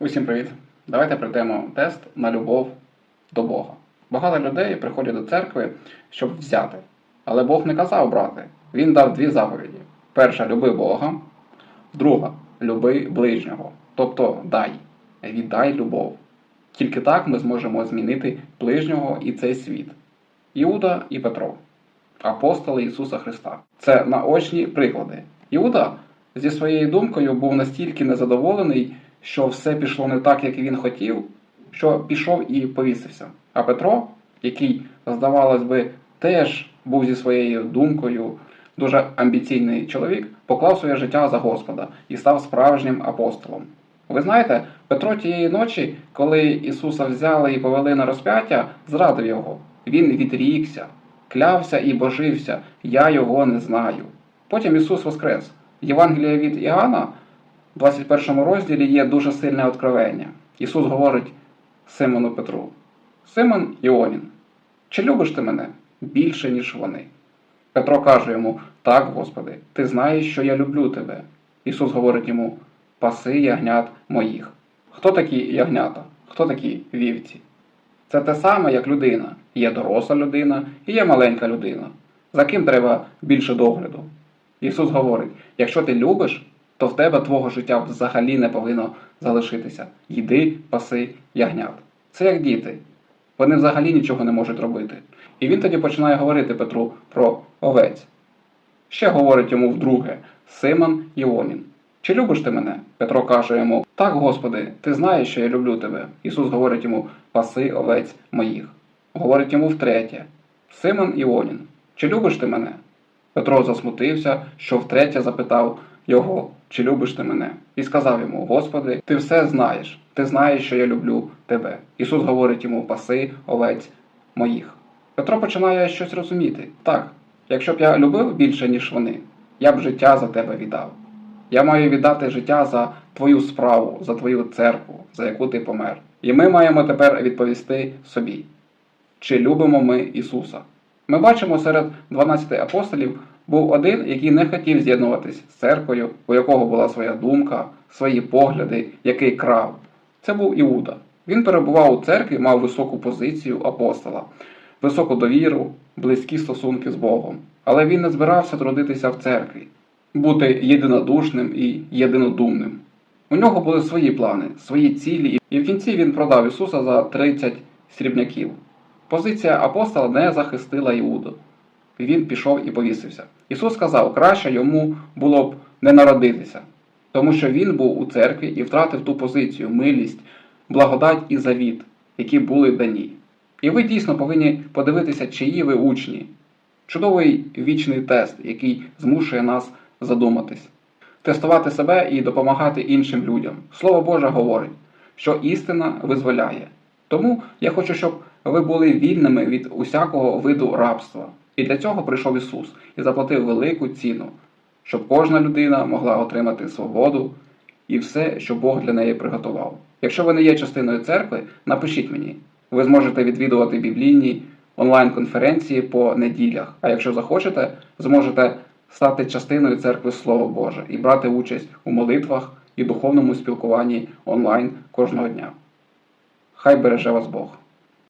Усім привіт! Давайте пройдемо тест на любов до Бога. Багато людей приходять до церкви, щоб взяти. Але Бог не казав брати. Він дав дві заповіді: перша люби Бога, друга люби ближнього. Тобто дай, віддай любов. Тільки так ми зможемо змінити ближнього і цей світ. Іуда і Петро, апостоли Ісуса Христа. Це наочні приклади. Іуда зі своєю думкою був настільки незадоволений, що все пішло не так, як він хотів, що пішов і повісився. А Петро, який, здавалось би, теж був зі своєю думкою, дуже амбіційний чоловік, поклав своє життя за Господа і став справжнім апостолом. Ви знаєте, Петро тієї ночі, коли Ісуса взяли і повели на розп'яття, зрадив його. Він відрікся, клявся і божився, я його не знаю. Потім Ісус воскрес. Євангелія від Іоанна, 21 розділі є дуже сильне откровення. Ісус говорить Симону Петру: Симон Іонін, чи любиш ти мене більше, ніж вони? Петро каже йому: Так, Господи, ти знаєш, що я люблю тебе. Ісус говорить йому: Паси ягнят моїх. Хто такі ягнята? Хто такі вівці? Це те саме, як людина. Є доросла людина і є маленька людина. За ким треба більше догляду? Ісус говорить: якщо ти любиш, то в тебе твого життя взагалі не повинно залишитися. Йди, паси ягнят. Це як діти. Вони взагалі нічого не можуть робити. І він тоді починає говорити Петру про овець. Ще говорить йому вдруге Симон Іонін. Чи любиш ти мене? Петро каже йому: Так, Господи, ти знаєш, що я люблю тебе. Ісус говорить йому: Паси овець моїх. Говорить йому втретє: Симон Іонін, чи любиш ти мене? Петро засмутився, що втретє запитав його, чи любиш ти мене? І сказав йому: Господи, ти все знаєш, ти знаєш, що я люблю тебе. Ісус говорить йому: Паси овець моїх. Петро починає щось розуміти. Так, якщо б я любив більше, ніж вони, я б життя за тебе віддав. Я маю віддати життя за твою справу, за твою церкву, за яку ти помер. І ми маємо тепер відповісти собі, чи любимо ми Ісуса. Ми бачимо серед 12 апостолів був один, який не хотів з'єднуватись з церквою, у якого була своя думка, свої погляди, який крав. Це був Іуда. Він перебував у церкві, мав високу позицію апостола, високу довіру, близькі стосунки з Богом. Але він не збирався трудитися в церкві, бути єдинодушним і єдинодумним. У нього були свої плани, свої цілі, і в кінці він продав Ісуса за 30 срібняків. Позиція апостола не захистила Іуду. Він пішов і повісився. Ісус сказав, краще йому було б не народитися, тому що він був у церкві і втратив ту позицію, милість, благодать і завіт, які були дані. І ви дійсно повинні подивитися, чиї ви учні. Чудовий вічний тест, який змушує нас задуматись, тестувати себе і допомагати іншим людям. Слово Боже говорить, що істина визволяє. Тому я хочу, щоб ви були вільними від усякого виду рабства. І для цього прийшов Ісус і заплатив велику ціну, щоб кожна людина могла отримати свободу і все, що Бог для неї приготував. Якщо ви не є частиною церкви, напишіть мені. Ви зможете відвідувати біблійні онлайн-конференції по неділях. А якщо захочете, зможете стати частиною церкви Слово Боже і брати участь у молитвах і духовному спілкуванні онлайн кожного дня. Хай береже вас Бог!